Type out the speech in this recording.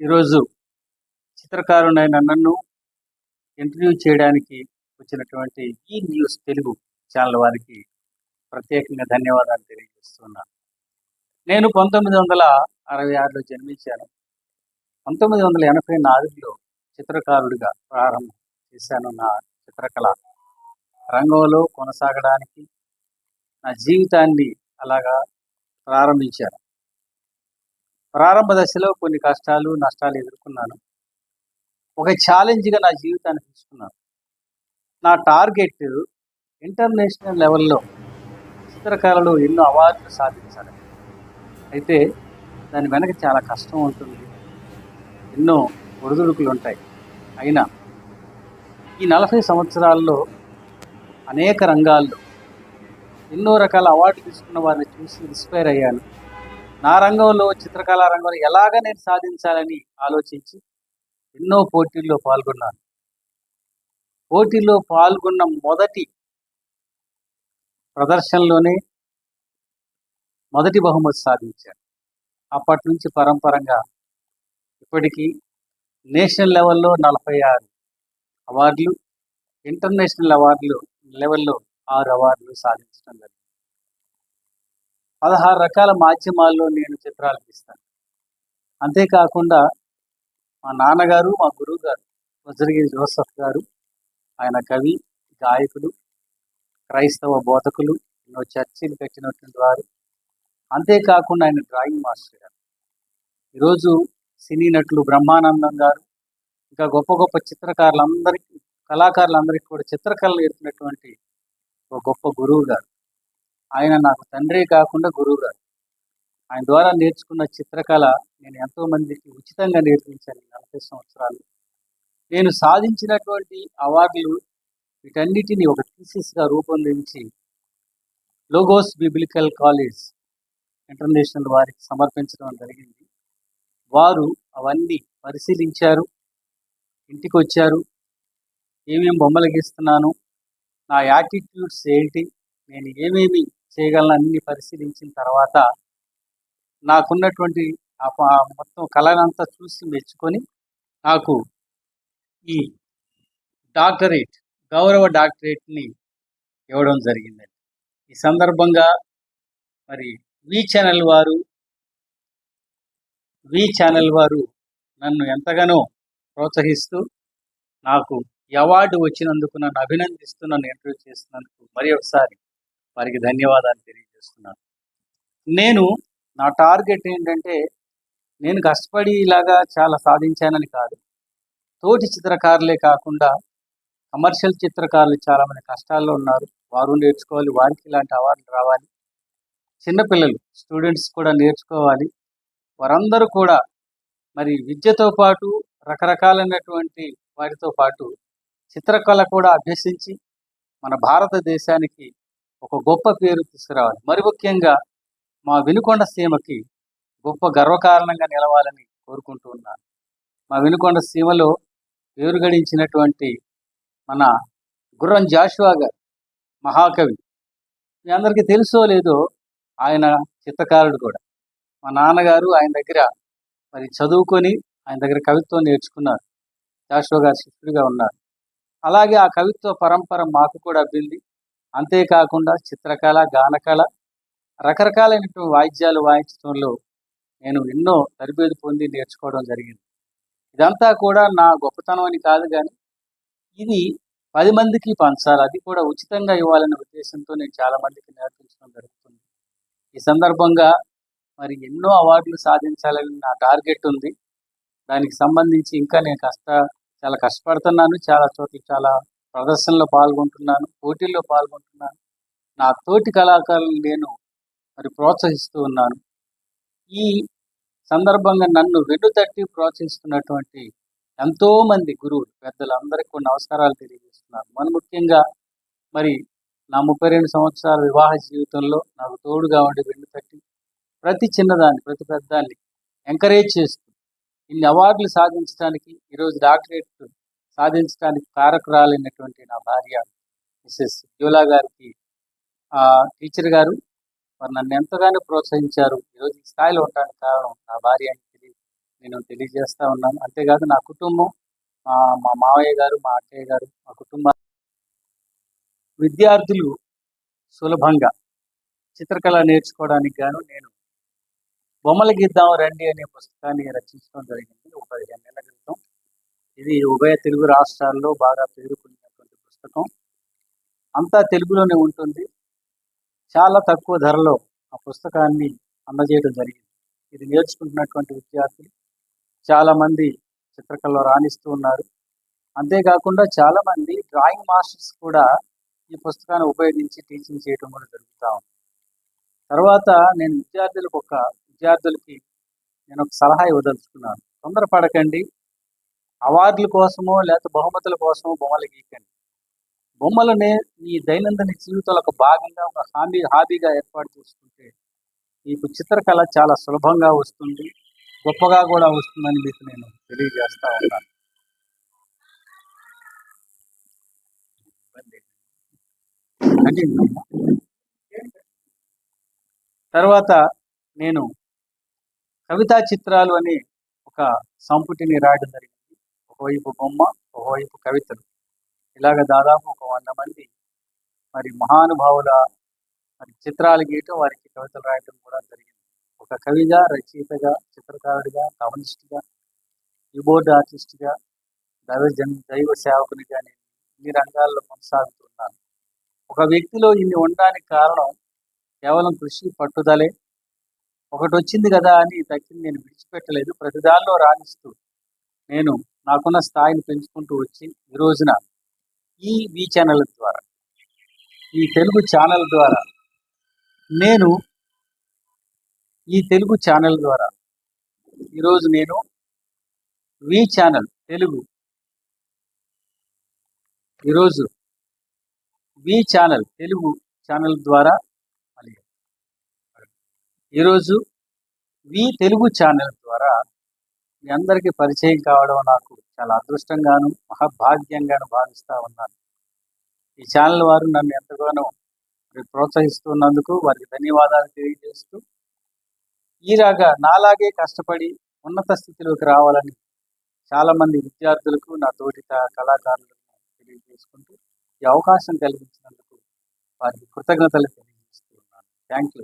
ఈరోజు చిత్రకారుడైన నన్ను ఇంటర్వ్యూ చేయడానికి వచ్చినటువంటి ఈ న్యూస్ తెలుగు ఛానల్ వారికి ప్రత్యేకంగా ధన్యవాదాలు తెలియజేస్తున్నాను నేను పంతొమ్మిది వందల అరవై ఆరులో జన్మించాను. పంతొమ్మిది వందల ఎనభై నాలుగులో చిత్రకారుడిగా ప్రారంభం చేశాను నా చిత్రకళ. రంగంలో కొనసాగడానికి నా జీవితాన్ని అలాగా ప్రారంభించాను. ప్రారంభ దశలో కొన్ని కష్టాలు నష్టాలు ఎదుర్కొన్నాను. ఒక ఛాలెంజ్గా నా జీవితాన్ని తీసుకున్నాను. నా టార్గెట్ ఇంటర్నేషనల్ లెవెల్లో చిత్రకళలో ఎన్నో అవార్డులు సాధించాలి. అయితే దాని వెనక చాలా కష్టం ఉంటుంది. ఎన్నో ఒడిదుడుకులు ఉంటాయి. అయినా ఈ నలభై సంవత్సరాల్లో అనేక రంగాల్లో ఎన్నో రకాల అవార్డు తీసుకున్న వారిని చూసి ఇన్స్పైర్ అయ్యాను. నా రంగంలో చిత్రకళా రంగంలో ఎలాగ నేను సాధించాలని ఆలోచించి ఎన్నో పోటీల్లో పాల్గొన్నాను. పోటీలో పాల్గొన్న మొదటి ప్రదర్శనలోనే మొదటి బహుమతి సాధించాను. అప్పటి నుంచి పరంపరంగా ఇప్పటికీ నేషనల్ లెవెల్లో నలభై ఆరు అవార్డులు ఇంటర్నేషనల్ అవార్డులు లెవెల్లో ఆరు అవార్డులు సాధించడం జరిగింది. పదహారు రకాల మాధ్యమాల్లో నేను చిత్రాలు తీస్తాను. అంతేకాకుండా మా నాన్నగారు మా గురువు గారు వజ్రగిరి జోసఫ్ గారు ఆయన కవి గాయకులు క్రైస్తవ బోధకులు ఎన్నో చర్చిలు పెట్టినటువంటి వారు. అంతేకాకుండా ఆయన డ్రాయింగ్ మాస్టర్ గారు. ఈరోజు సినీ నటులు బ్రహ్మానందం గారు ఇంకా గొప్ప గొప్ప చిత్రకారులందరికీ కళాకారులందరికీ కూడా చిత్రకళలు నేర్పినటువంటి ఒక గొప్ప గురువు గారు. ఆయన నాకు తండ్రి కాకుండా గురువు గారు ఆయన ద్వారా నేర్చుకున్న చిత్రకళ నేను ఎంతో మందికి ఉచితంగా నేర్పించాను నలభై సంవత్సరాలు. నేను సాధించినటువంటి అవార్డులు వీటన్నిటిని ఒక థీసిస్గా రూపొందించి లోగోస్ బిబ్లికల్ కాలేజ్ ఇంటర్నేషనల్ వారికి సమర్పించడం జరిగింది. వారు అవన్నీ పరిశీలించారు ఇంటికి వచ్చారు ఏమేమి బొమ్మలు గీస్తున్నాను నా యాటిట్యూడ్స్ ఏంటి నేను ఏమేమి చేయగలను పరిశీలించిన తర్వాత నాకున్నటువంటి ఆ మొత్తం కళనంతా చూసి మెచ్చుకొని నాకు ఈ డాక్టరేట్ గౌరవ డాక్టరేట్ని ఇవ్వడం జరిగిందండి. ఈ సందర్భంగా మరి వి ఛానల్ వారు వి ఛానల్ వారు నన్ను ఎంతగానో ప్రోత్సహిస్తూ నాకు ఈ అవార్డు వచ్చినందుకు నన్ను అభినందిస్తూ నన్ను ఇంటర్వ్యూ చేస్తున్నందుకు మరి ఒకసారి వారికి ధన్యవాదాలు తెలియజేస్తున్నాను. నేను నా టార్గెట్ ఏంటంటే నేను కష్టపడి ఇలాగా చాలా సాధించానని కాదు. తోటి చిత్రకారులే కాకుండా కమర్షియల్ చిత్రకారులు చాలామంది కష్టాల్లో ఉన్నారు. వారు నేర్చుకోవాలి వారికి ఇలాంటి అవార్డులు రావాలి. చిన్నపిల్లలు స్టూడెంట్స్ కూడా నేర్చుకోవాలి. వారందరూ కూడా మరి విద్యతో పాటు రకరకాలైనటువంటి వాటితో పాటు చిత్రకళ కూడా అభ్యసించి మన భారతదేశానికి ఒక గొప్ప పేరు తీసుకురావాలి. మరి ముఖ్యంగా మా వినుకొండ సీమకి గొప్ప గర్వకారణంగా నిలవాలని కోరుకుంటూ ఉన్నాను. మా వినుకొండ సీమలో పేరు గడించినటువంటి మన గుర్రం జాషువా గారు మహాకవి. మీ అందరికీ తెలుసో లేదో ఆయన చిత్తకారుడు కూడా. మా నాన్నగారు ఆయన దగ్గర మరి చదువుకొని ఆయన దగ్గర కవిత్వం నేర్చుకున్నారు. జాషువా గారు శిష్యుడిగా ఉన్నారు. అలాగే ఆ కవిత్వ పరంపర మాకు కూడా అబ్బింది. అంతేకాకుండా చిత్రకళ గానకళ రకరకాలైనటువంటి వాయిద్యాలు వాయించడంలో నేను ఎన్నో తరబేదు పొంది నేర్చుకోవడం జరిగింది. ఇదంతా కూడా నా గొప్పతనం అని కాదు కానీ ఇది పది మందికి పంచాలి. అది కూడా ఉచితంగా ఇవ్వాలనే ఉద్దేశంతో నేను చాలా మందికి నేర్పించడం జరుగుతుంది. ఈ సందర్భంగా మరి ఎన్నో అవార్డులు సాధించాలని నా టార్గెట్ ఉంది. దానికి సంబంధించి ఇంకా నేను కష్ట చాలా కష్టపడుతున్నాను. చాలా చోట్ల చాలా ప్రదర్శనలో పాల్గొంటున్నాను పోటీల్లో పాల్గొంటున్నాను. నా తోటి కళాకారులను నేను మరి ప్రోత్సహిస్తూ ఉన్నాను. ఈ సందర్భంగా నన్ను వెన్నుతట్టి ప్రోత్సహిస్తున్నటువంటి ఎంతో మంది గురువులు పెద్దలందరికీ కొన్ని నమస్కారాలు తెలియజేస్తున్నాను. మన ముఖ్యంగా మరి నా ముప్పై రెండు సంవత్సరాల వివాహ జీవితంలో నాకు తోడుగా ఉండి వెన్నుతట్టి ప్రతి చిన్నదాన్ని ప్రతి పెద్దాన్ని ఎంకరేజ్ చేస్తూ ఇన్ని అవార్డులు సాధించడానికి ఈరోజు డాక్టరేట్ సాధించడానికి కారకురాలైనటువంటి నా భార్య మిస్సెస్ జ్యోలా గారికి ఆ టీచర్ గారు మరి నన్ను ఎంతగానో ప్రోత్సహించారు. ఈరోజు ఈ స్థాయిలో ఉండడానికి కారణం నా భార్య అని తెలియ నేను తెలియజేస్తా ఉన్నాను. అంతేకాదు నా కుటుంబం మా మావయ్య గారు మా అక్కయ్య గారు మా కుటుంబ విద్యార్థులు సులభంగా చిత్రకళ నేర్చుకోవడానికి గాను నేను బొమ్మలు గీద్దాం రండి అనే పుస్తకాన్ని రచించడం జరిగింది. ఒక ఇది ఉభయ తెలుగు రాష్ట్రాల్లో బాగా పేరుకున్నటువంటి పుస్తకం. అంతా తెలుగులోనే ఉంటుంది. చాలా తక్కువ ధరలో ఆ పుస్తకాన్ని అందజేయడం జరిగింది. ఇది నేర్చుకుంటున్నటువంటి విద్యార్థులు చాలామంది చిత్రకళలో రాణిస్తూ ఉన్నారు. అంతేకాకుండా చాలామంది డ్రాయింగ్ మాస్టర్స్ కూడా ఈ పుస్తకాన్ని ఉపయోగించి టీచింగ్ చేయడం కూడా జరుగుతూ ఉంది. తర్వాత నేను విద్యార్థులకు ఒక విద్యార్థులకి నేను ఒక సలహా ఇవ్వదలుచుకున్నాను. తొందరపడకండి. అవార్డుల కోసమో లేకపోతే బహుమతుల కోసమో బొమ్మలు గీకండి బొమ్మలని మీ దైనందిన జీవితంలో ఒక భాగంగా ఒక హాబీ హాబీగా ఏర్పాటు చేసుకుంటే మీకు చిత్రకళ చాలా సులభంగా వస్తుంది గొప్పగా కూడా వస్తుందని మీకు నేను తెలియజేస్తా ఉన్నాను. తర్వాత నేను కవితా చిత్రాలు అని ఒక సంపుటిని రాయడం జరిగింది. ఒకవైపు బొమ్మ ఒకవైపు కవితలు. ఇలాగ దాదాపు ఒక వంద మంది మరి మహానుభావుల మరి చిత్రాలు గీయటం వారికి కవితలు రాయటం కూడా జరిగింది. ఒక కవిగా రచయితగా చిత్రకారుడిగా కవనిస్ట్గా కీబోర్డ్ ఆర్టిస్ట్గా దైవ జన్ దైవ సేవకునిగా నేను ఇన్ని రంగాల్లో కొనసాగుతున్నాను. ఒక వ్యక్తిలో ఇన్ని ఉండడానికి కారణం కేవలం కృషి పట్టుదలే. ఒకటి వచ్చింది కదా అని తగ్గింది నేను విడిచిపెట్టలేదు. ప్రతిదానిలో రాణిస్తూ నేను నాకున్న స్థాయిని పెంచుకుంటూ వచ్చి ఈ రోజున ఈ వి ఛానల్ ద్వారా ఈ తెలుగు ఛానల్ ద్వారా నేను ఈ తెలుగు ఛానల్ ద్వారా ఈరోజు నేను వి ఛానల్ తెలుగు ఈరోజు వి ఛానల్ తెలుగు ఛానల్ ద్వారా మళ్ళీ ఈరోజు వి తెలుగు ఛానల్ ద్వారా మీ అందరికీ పరిచయం కావడం నాకు చాలా అదృష్టంగాను మహాభాగ్యంగాను భావిస్తూ ఉన్నాను. ఈ ఛానల్ వారు నన్ను ఎంతగానో ప్రోత్సహిస్తున్నందుకు వారికి ధన్యవాదాలు తెలియజేస్తూ ఈలాగా నాలాగే కష్టపడి ఉన్నత స్థితిలోకి రావాలని చాలామంది విద్యార్థులకు నా తోటి త- కళాకారులకు తెలియజేసుకుంటూ ఈ అవకాశం కలిగించినందుకు వారికి కృతజ్ఞతలు తెలియజేస్తున్నాను థ్యాంక్ యూ